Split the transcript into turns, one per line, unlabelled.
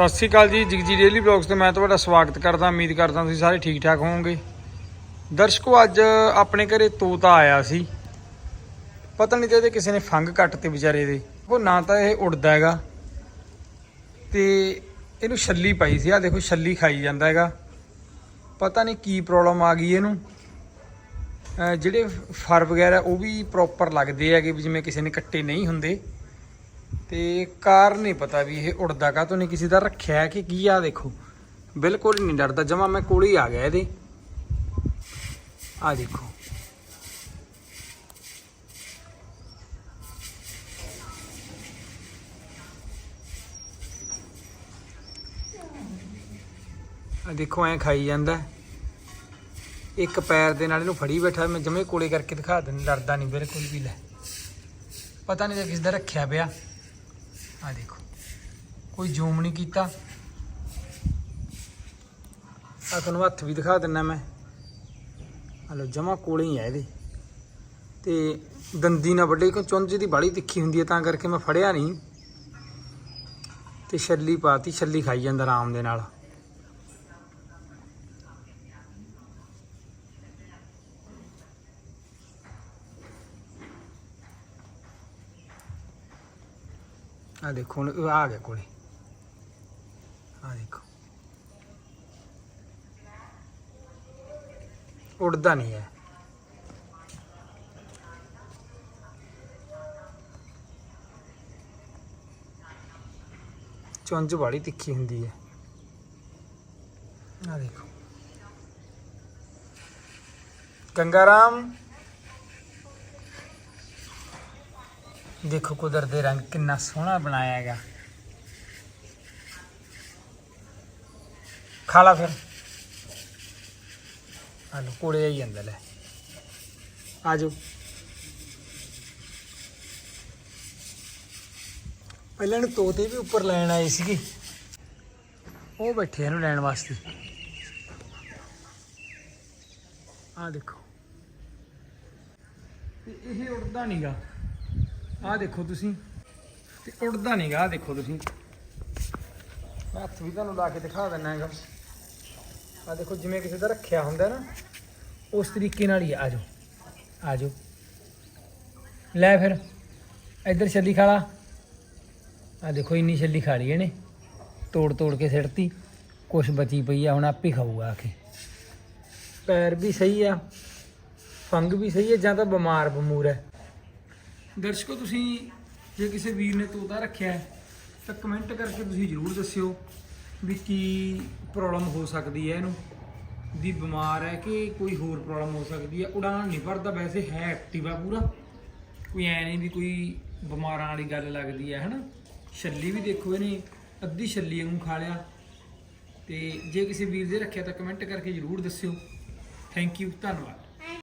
ਸਤਿ ਸ਼੍ਰੀ ਅਕਾਲ ਜੀ ਜਗਜੀ daily blogs ਤੇ ਮੈਂ ਤੁਹਾਡਾ ਸਵਾਗਤ ਕਰਦਾ, ਉਮੀਦ ਕਰਦਾ ਤੁਸੀਂ ਸਾਰੇ ਠੀਕ ਠਾਕ ਹੋਵੋਗੇ। ਦਰਸ਼ਕੋ, ਅੱਜ ਆਪਣੇ ਘਰੇ ਤੋਤਾ ਆਇਆ ਸੀ। ਪਤਾ ਨਹੀਂ ਤੇ ਇਹਦੇ ਕਿਸੇ ਨੇ ਫੰਗ ਕੱਟ ਤੇ ਵਿਚਾਰੇ ਦੇ। ਉਹ ਨਾ ਤਾਂ ਇਹ ਉੱਡਦਾ ਹੈਗਾ ਤੇ ਇਹਨੂੰ ਛੱਲੀ ਪਾਈ ਸੀ। ਆ ਦੇਖੋ, ਛੱਲੀ ਖਾਈ ਜਾਂਦਾ ਹੈਗਾ। ਪਤਾ ਨਹੀਂ ਕੀ ਪ੍ਰੋਬਲਮ ਆ ਗਈ ਇਹਨੂੰ। ਅਹ ਜਿਹੜੇ ਫਰ ਵਗੈਰਾ, ਉਹ ਵੀ ਪ੍ਰੋਪਰ ਲੱਗਦੇ ਹੈਗੇ ਵੀ ਜਿਵੇਂ ਕਿਸੇ ਨੇ ਕੱਟੇ ਨਹੀਂ ਹੁੰਦੇ। ਤੇ ਕਾਰ ਨਹੀਂ ਪਤਾ ਵੀ ਇਹ ਉੜਦਾ ਕਾ ਤੋਂ ਨਹੀਂ, ਕਿਸੇ ਦਾ ਰੱਖਿਆ ਕਿ ਕੀ ਆ ਦੇਖੋ। ਬਿਲਕੁਲ ਹੀ ਨਹੀਂ ਡਰਦਾ, ਜਮਾ ਮੈਂ ਕੋਲ ਹੀ ਆ ਗਿਆ ਇਹਦੇ। ਆ ਦੇਖੋ। ਆ ਦੇਖੋ, ਐ ਖਾਈ ਜਾਂਦਾ। ਇੱਕ ਪੈਰ ਦੇ ਨਾਲ ਇਹਨੂੰ ਫੜੀ ਬੈਠਾ, ਮੈਂ ਜਮੇ ਕੋਲੇ ਕਰਕੇ ਦਿਖਾ ਦਿੰਦਾ, ਡਰਦਾ ਨਹੀਂ, ਬਿਲਕੁਲ ਵੀ ਲੈ। ਪਤਾ ਨਹੀਂ ਕਿਸ ਦਾ ਰੱਖਿਆ ਪਿਆ। ਆ ਦੇਖੋ। ਕੋਈ ਜ਼ੂਮ ਨਹੀਂ ਕੀਤਾ। ਆ ਤੁਹਾਨੂੰ ਹੱਥ ਵੀ ਦਿਖਾ ਦਿੰਨਾ ਮੈਂ। ਹਲੋ ਜਮਾ ਕੋਲੇ ਹੀ ਆ ਇਹਦੇ। ਤੇ ਦੰਦੀ ਨਾ ਵੱਡੇ, ਕਿਉਂ ਚੁੰਝ ਦੀ ਬਾੜੀ ਤਿੱਖੀ ਹੁੰਦੀ ਹੈ, ਤਾਂ ਕਰਕੇ ਮੈਂ ਫੜਿਆ ਨਹੀਂ। ਤੇ ਛੱਲੀ ਪਾਤੀ, ਛੱਲੀ ਖਾਈ ਜਾਂਦਾ ਆਰਾਮ ਦੇ ਨਾਲ। ਆ ਦੇਖੋ ਹੁਣ, ਇਹ ਆ ਗਿਆ ਕੋਲੇ। ਆ ਦੇਖੋ। ਉੜਦਾ ਨਹੀਂ ਹੈ। ਚੁੰਝ ਵਾਲੀ ਤਿੱਖੀ ਹੁੰਦੀ ਹੈ। ਆ ਦੇਖੋ। ਗੰਗਾਰਾਮ ਦੇਖੋ ਕੁਦਰਤ ਦੇ ਰੰਗ ਕਿੰਨਾ ਸੋਹਣਾ ਬਣਾਇਆ ਹੈਗਾ। ਖਾ ਲਾ ਫਿਰ। ਆਲੂ ਕੋਲੇ ਆਈ ਜਾਂਦਾ ਲੈ। ਆਜੋ ਪਹਿਲਾਂ ਨੂੰ ਤੋਤੇ ਵੀ ਉੱਪਰ ਲੈਣ ਆਏ ਸੀਗੇ। ਉਹ ਬੈਠੇ ਇਹਨੂੰ ਲੈਣ ਵਾਸਤੇ। ਆ ਦੇਖੋ। ਤੇ ਇਹ ਉੜਦਾ ਨਹੀਂਗਾ ਆਹ ਦੇਖੋ ਤੁਸੀਂ। ਤੇ ਉੜਦਾ ਨਹੀਂਗਾ ਆਹ ਦੇਖੋ ਤੁਸੀਂ। ਮੈਂ ਹੱਥ ਵੀ ਤੁਹਾਨੂੰ ਲਾ ਕੇ ਦਿਖਾ ਦਿੰਨਾ ਹੈਗਾ। ਆਹ ਦੇਖੋ, ਜਿਵੇਂ ਕਿਸੇ ਦਾ ਰੱਖਿਆ ਹੁੰਦਾ ਨਾ, ਉਸ ਤਰੀਕੇ ਨਾਲ ਹੀ ਆ ਜਾਓ ਆ ਜਾਓ ਲੈ ਫਿਰ, ਇੱਧਰ ਛੱਲੀ ਖਾ ਲਾ ਆ ਦੇਖੋ, ਇੰਨੀ ਛੱਲੀ ਖਾ ਲਈ ਇਹਨੇ। ਤੋੜ ਤੋੜ ਕੇ ਸਿੱਟਤੀ। ਕੁਛ ਬਚੀ ਪਈ ਆ, ਹੁਣ ਆਪੇ ਖਾਊਗਾ ਆ ਕੇ। ਪੈਰ ਵੀ ਸਹੀ ਆ, ਫੰਗ ਵੀ ਸਹੀ ਹੈ ਜਾਂ ਤਾਂ ਬਿਮਾਰ ਬਮੂਰ ਹੈ ਦਰਸ਼ਕੋ, ਤੁਸੀਂ ਜੇ ਕਿਸੇ ਵੀਰ ਨੇ ਤੋਤਾ ਰੱਖਿਆ ਹੈ, ਤਾਂ ਕਮੈਂਟ ਕਰਕੇ ਤੁਸੀਂ ਜਰੂਰ ਦੱਸਿਓ ਵੀ ਕੀ ਪ੍ਰੋਬਲਮ ਹੋ ਸਕਦੀ ਹੈ ਇਹਨੂੰ, ਵੀ ਬਿਮਾਰ ਹੈ ਕਿ ਕੋਈ ਹੋਰ ਪ੍ਰੋਬਲਮ ਹੋ ਸਕਦੀ ਹੈ। ਉਡਾਨ ਨਹੀਂ ਭਰਦਾ, ਵੈਸੇ ਹੈ ਐਕਟਿਵ ਆ ਪੂਰਾ। ਕੋਈ ਐ ਨਹੀਂ ਵੀ ਕੋਈ ਬਿਮਾਰਾਂ ਵਾਲੀ ਗੱਲ ਲੱਗਦੀ ਹੈ, ਹਨਾ? ਛੱਲੀ ਵੀ ਦੇਖੋ ਇਹਨੇ ਅੱਧੀ ਛੱਲੀ ਨੂੰ ਖਾ ਲਿਆ। ਤੇ ਜੇ ਕਿਸੇ ਵੀਰ ਦੇ ਰੱਖਿਆ, ਤਾਂ ਕਮੈਂਟ ਕਰਕੇ ਜਰੂਰ ਦੱਸਿਓ। ਥੈਂਕ ਯੂ ਧੰਨਵਾਦ।